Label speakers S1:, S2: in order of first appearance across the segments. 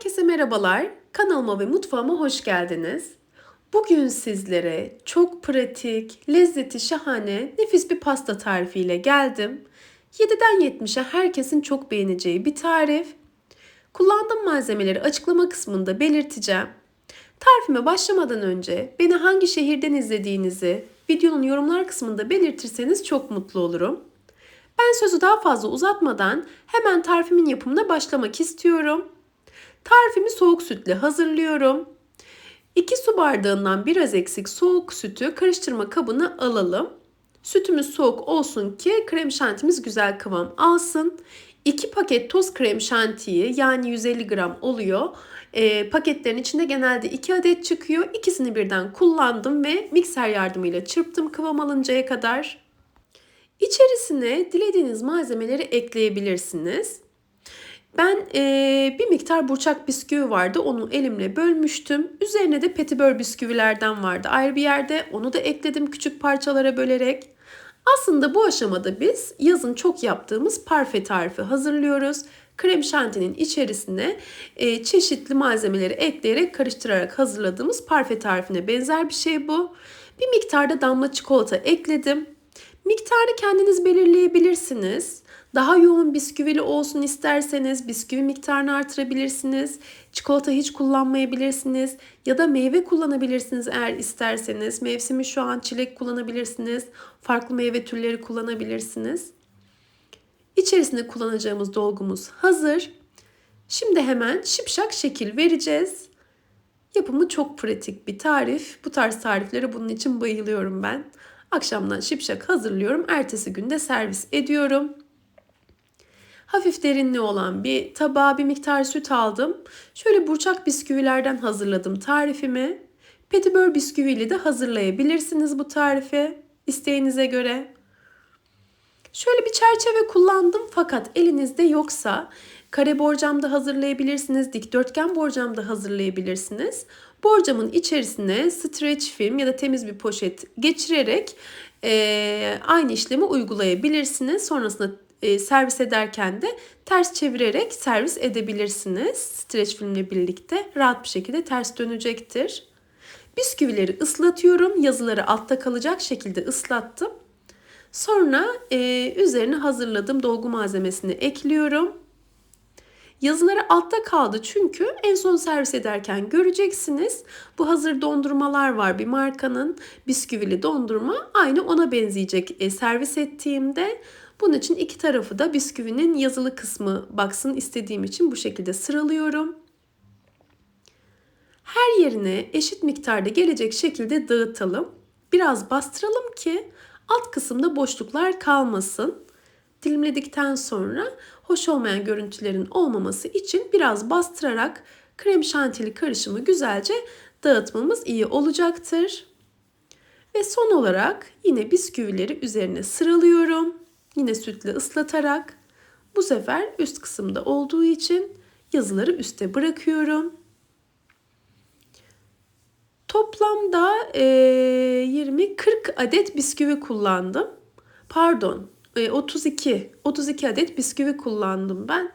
S1: Herkese merhabalar. Kanalıma ve mutfağıma hoş geldiniz. Bugün sizlere çok pratik, lezzeti şahane, nefis bir pasta tarifiyle geldim. 7'den 70'e herkesin çok beğeneceği bir tarif. Kullandığım malzemeleri açıklama kısmında belirteceğim. Tarifime başlamadan önce beni hangi şehirden izlediğinizi videonun yorumlar kısmında belirtirseniz çok mutlu olurum. Ben sözü daha fazla uzatmadan hemen tarifimin yapımına başlamak istiyorum. Tarifimi soğuk sütle hazırlıyorum. 2 su bardağından biraz eksik soğuk sütü karıştırma kabına alalım. Sütümüz soğuk olsun ki krem şantimiz güzel kıvam alsın. 2 paket toz krem şantiyi yani 150 gram oluyor. E, paketlerin içinde genelde 2 adet çıkıyor. İkisini birden kullandım ve mikser yardımıyla çırptım kıvam alıncaya kadar. İçerisine dilediğiniz malzemeleri ekleyebilirsiniz. Ben e, bir miktar burçak bisküvi vardı. Onu elimle bölmüştüm. Üzerine de petibör bisküvilerden vardı. Ayrı bir yerde onu da ekledim küçük parçalara bölerek. Aslında bu aşamada biz yazın çok yaptığımız parfe tarifi hazırlıyoruz. Krem şantinin içerisine e, çeşitli malzemeleri ekleyerek karıştırarak hazırladığımız parfe tarifine benzer bir şey bu. Bir miktarda damla çikolata ekledim. Miktarı kendiniz belirleyebilirsiniz. Daha yoğun bisküvili olsun isterseniz bisküvi miktarını artırabilirsiniz. Çikolata hiç kullanmayabilirsiniz ya da meyve kullanabilirsiniz eğer isterseniz. Mevsimi şu an çilek kullanabilirsiniz. Farklı meyve türleri kullanabilirsiniz. İçerisinde kullanacağımız dolgumuz hazır. Şimdi hemen şipşak şekil vereceğiz. Yapımı çok pratik bir tarif. Bu tarz tariflere bunun için bayılıyorum ben. Akşamdan şipşak hazırlıyorum. Ertesi günde servis ediyorum. Hafif derinli olan bir tabağa bir miktar süt aldım. Şöyle burçak bisküvilerden hazırladım tarifimi. Petibör bisküviyle de hazırlayabilirsiniz bu tarifi isteğinize göre. Şöyle bir çerçeve kullandım fakat elinizde yoksa kare borcamda hazırlayabilirsiniz, dikdörtgen borcamda hazırlayabilirsiniz. Borcamın içerisine streç film ya da temiz bir poşet geçirerek e, aynı işlemi uygulayabilirsiniz. Sonrasında e, servis ederken de ters çevirerek servis edebilirsiniz. Streç filmle birlikte rahat bir şekilde ters dönecektir. Bisküvileri ıslatıyorum. Yazıları altta kalacak şekilde ıslattım. Sonra e, üzerine hazırladığım dolgu malzemesini ekliyorum. Yazıları altta kaldı çünkü en son servis ederken göreceksiniz. Bu hazır dondurmalar var bir markanın bisküvili dondurma. Aynı ona benzeyecek e, servis ettiğimde. Bunun için iki tarafı da bisküvinin yazılı kısmı baksın istediğim için bu şekilde sıralıyorum. Her yerine eşit miktarda gelecek şekilde dağıtalım. Biraz bastıralım ki alt kısımda boşluklar kalmasın. Dilimledikten sonra hoş olmayan görüntülerin olmaması için biraz bastırarak krem şantili karışımı güzelce dağıtmamız iyi olacaktır. Ve son olarak yine bisküvileri üzerine sıralıyorum. Yine sütle ıslatarak bu sefer üst kısımda olduğu için yazıları üste bırakıyorum. Toplamda e, 20-40 adet bisküvi kullandım. Pardon 32 32 adet bisküvi kullandım ben.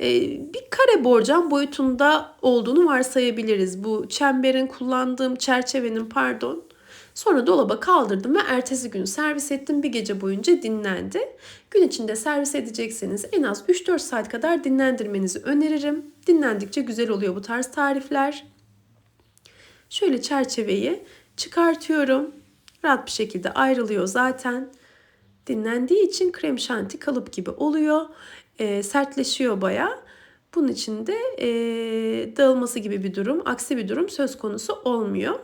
S1: E, bir kare borcam boyutunda olduğunu varsayabiliriz. Bu çemberin kullandığım çerçevenin pardon. Sonra dolaba kaldırdım ve ertesi gün servis ettim. Bir gece boyunca dinlendi. Gün içinde servis edecekseniz en az 3-4 saat kadar dinlendirmenizi öneririm. Dinlendikçe güzel oluyor bu tarz tarifler. Şöyle çerçeveyi çıkartıyorum. Rahat bir şekilde ayrılıyor zaten. Dinlendiği için krem şanti kalıp gibi oluyor. E, sertleşiyor baya. Bunun için de e, dağılması gibi bir durum, aksi bir durum söz konusu olmuyor.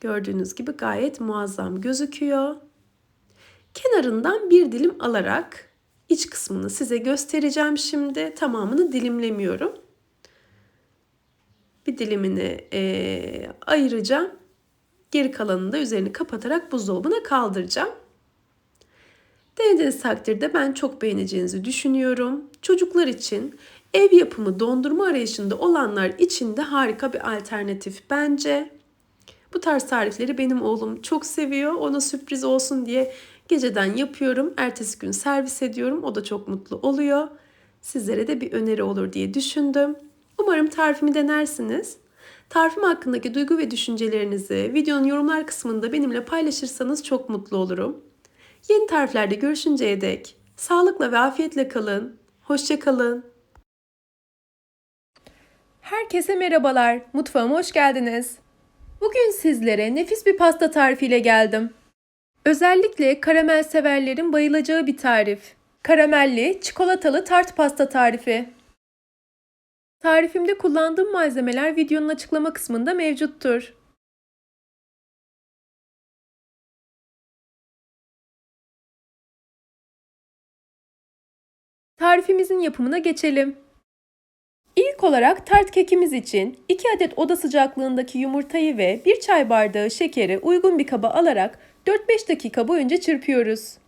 S1: Gördüğünüz gibi gayet muazzam gözüküyor. Kenarından bir dilim alarak iç kısmını size göstereceğim şimdi. Tamamını dilimlemiyorum. Bir dilimini e, ayıracağım. Geri kalanını da üzerini kapatarak buzdolabına kaldıracağım. Denediğiniz takdirde ben çok beğeneceğinizi düşünüyorum. Çocuklar için ev yapımı dondurma arayışında olanlar için de harika bir alternatif bence. Bu tarz tarifleri benim oğlum çok seviyor. Ona sürpriz olsun diye geceden yapıyorum. Ertesi gün servis ediyorum. O da çok mutlu oluyor. Sizlere de bir öneri olur diye düşündüm. Umarım tarifimi denersiniz. Tarifim hakkındaki duygu ve düşüncelerinizi videonun yorumlar kısmında benimle paylaşırsanız çok mutlu olurum. Yeni tariflerde görüşünceye dek sağlıkla ve afiyetle kalın. Hoşçakalın. Herkese merhabalar. Mutfağıma hoş geldiniz. Bugün sizlere nefis bir pasta tarifiyle geldim. Özellikle karamel severlerin bayılacağı bir tarif. Karamelli çikolatalı tart pasta tarifi. Tarifimde kullandığım malzemeler videonun açıklama kısmında mevcuttur. Tarifimizin yapımına geçelim. İlk olarak tart kekimiz için 2 adet oda sıcaklığındaki yumurtayı ve 1 çay bardağı şekeri uygun bir kaba alarak 4-5 dakika boyunca çırpıyoruz.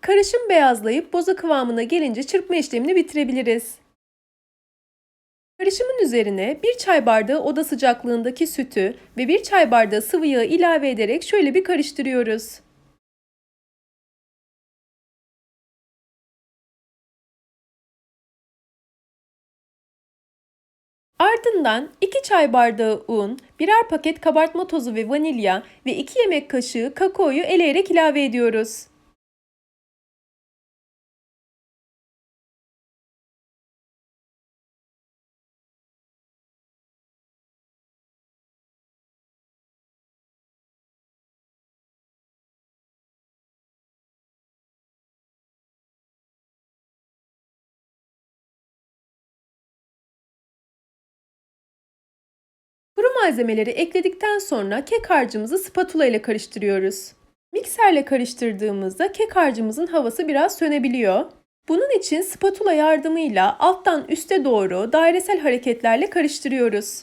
S1: Karışım beyazlayıp boza kıvamına gelince çırpma işlemini bitirebiliriz. Karışımın üzerine 1 çay bardağı oda sıcaklığındaki sütü ve 1 çay bardağı sıvı yağı ilave ederek şöyle bir karıştırıyoruz. Ardından 2 çay bardağı un, birer paket kabartma tozu ve vanilya ve 2 yemek kaşığı kakaoyu eleyerek ilave ediyoruz. Malzemeleri ekledikten sonra kek harcımızı spatula ile karıştırıyoruz. Mikserle karıştırdığımızda kek harcımızın havası biraz sönebiliyor. Bunun için spatula yardımıyla alttan üste doğru dairesel hareketlerle karıştırıyoruz.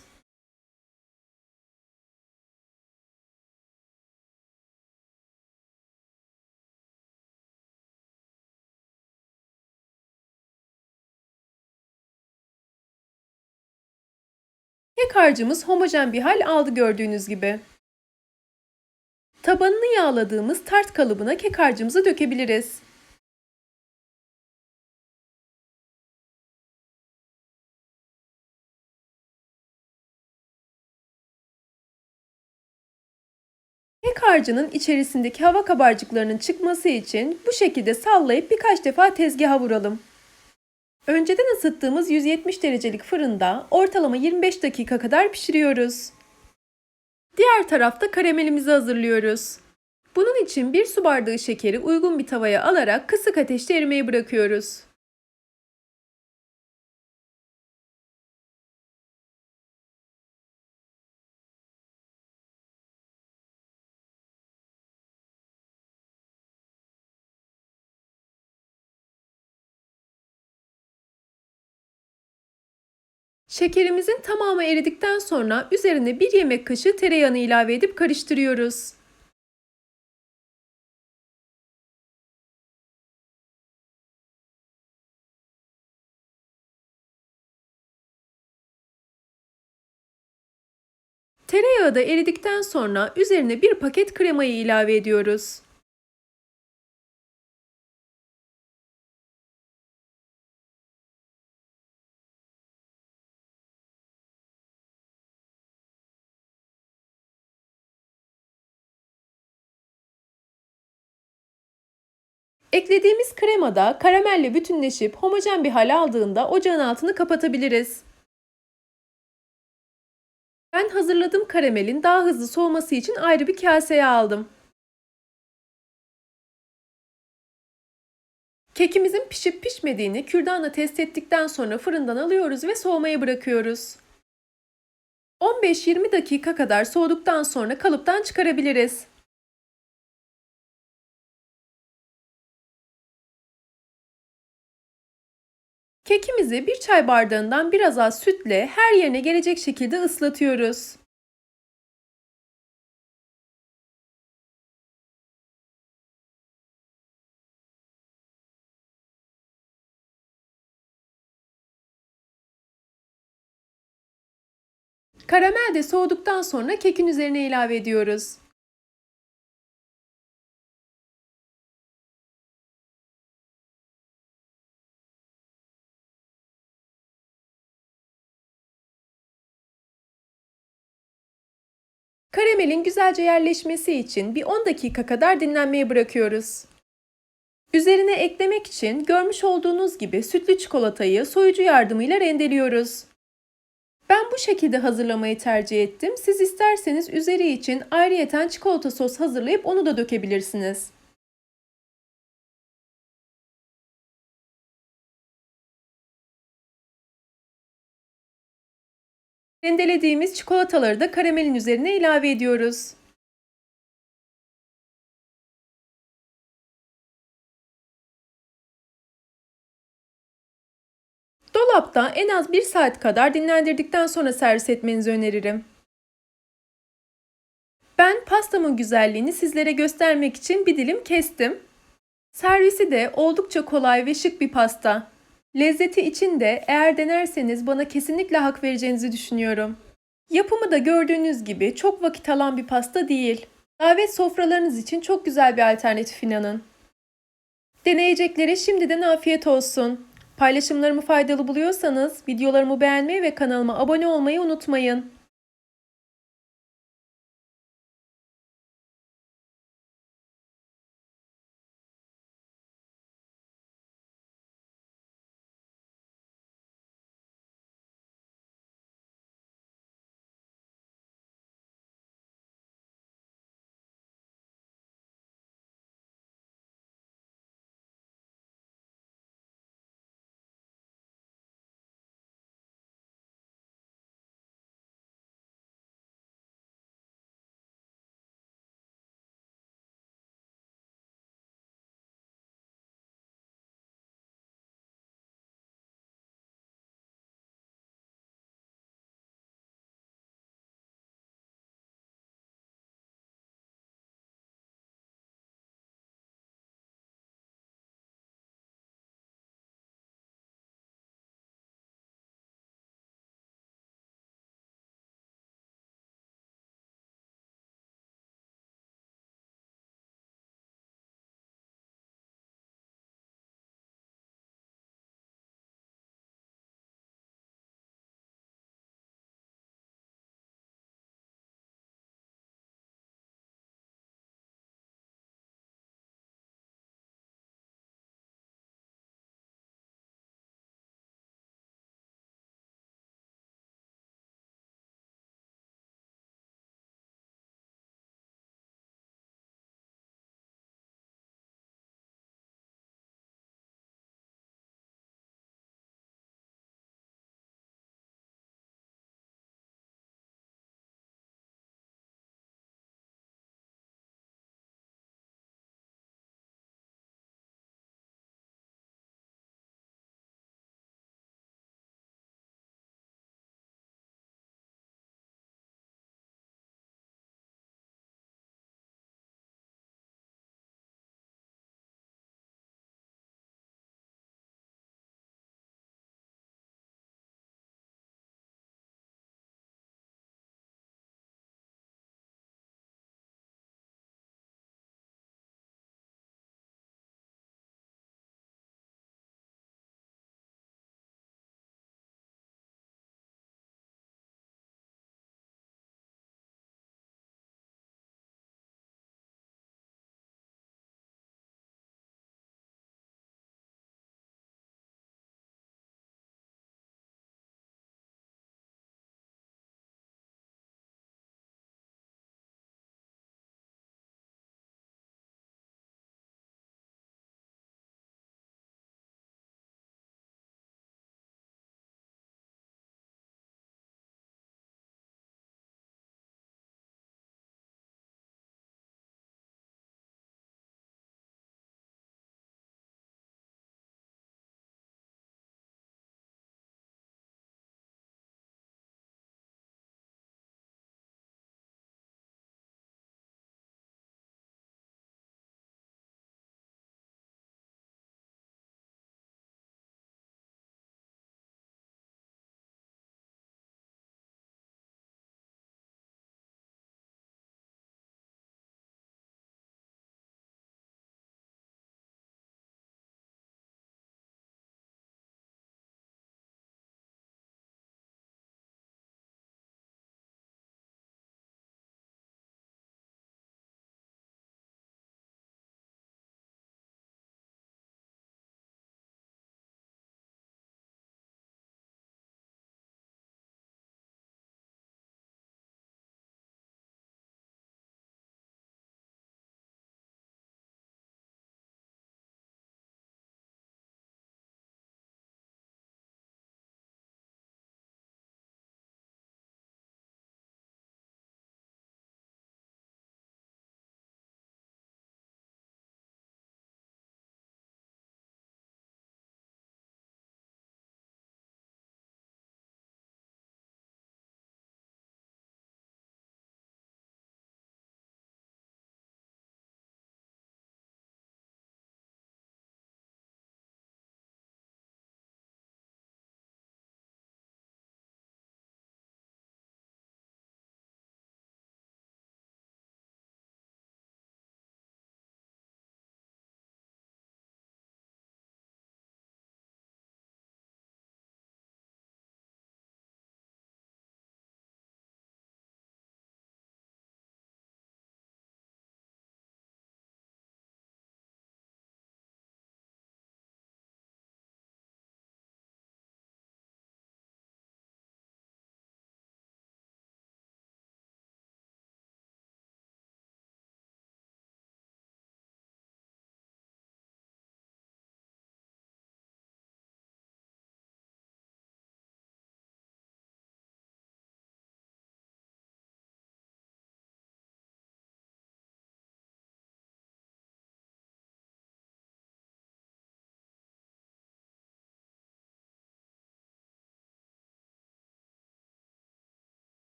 S1: Kek harcımız homojen bir hal aldı gördüğünüz gibi. Tabanını yağladığımız tart kalıbına kek harcımızı dökebiliriz. Kek harcının içerisindeki hava kabarcıklarının çıkması için bu şekilde sallayıp birkaç defa tezgaha vuralım. Önceden ısıttığımız 170 derecelik fırında ortalama 25 dakika kadar pişiriyoruz. Diğer tarafta karamelimizi hazırlıyoruz. Bunun için bir su bardağı şekeri uygun bir tavaya alarak kısık ateşte erimeye bırakıyoruz. Şekerimizin tamamı eridikten sonra üzerine bir yemek kaşığı tereyağını ilave edip karıştırıyoruz. Tereyağı da eridikten sonra üzerine bir paket kremayı ilave ediyoruz. Eklediğimiz kremada karamelle bütünleşip homojen bir hal aldığında ocağın altını kapatabiliriz. Ben hazırladığım karamelin daha hızlı soğuması için ayrı bir kaseye aldım. Kekimizin pişip pişmediğini kürdanla test ettikten sonra fırından alıyoruz ve soğumaya bırakıyoruz. 15-20 dakika kadar soğuduktan sonra kalıptan çıkarabiliriz. Kekimizi bir çay bardağından biraz az sütle her yerine gelecek şekilde ıslatıyoruz. Karamel de soğuduktan sonra kekin üzerine ilave ediyoruz. Karamelin güzelce yerleşmesi için bir 10 dakika kadar dinlenmeye bırakıyoruz. Üzerine eklemek için görmüş olduğunuz gibi sütlü çikolatayı soyucu yardımıyla rendeliyoruz. Ben bu şekilde hazırlamayı tercih ettim. Siz isterseniz üzeri için ayrıyeten çikolata sos hazırlayıp onu da dökebilirsiniz. Rendelediğimiz çikolataları da karamelin üzerine ilave ediyoruz. Dolapta en az 1 saat kadar dinlendirdikten sonra servis etmenizi öneririm. Ben pastamın güzelliğini sizlere göstermek için bir dilim kestim. Servisi de oldukça kolay ve şık bir pasta. Lezzeti için de eğer denerseniz bana kesinlikle hak vereceğinizi düşünüyorum. Yapımı da gördüğünüz gibi çok vakit alan bir pasta değil. Davet sofralarınız için çok güzel bir alternatif inanın. Deneyeceklere şimdiden afiyet olsun. Paylaşımlarımı faydalı buluyorsanız videolarımı beğenmeyi ve kanalıma abone olmayı unutmayın.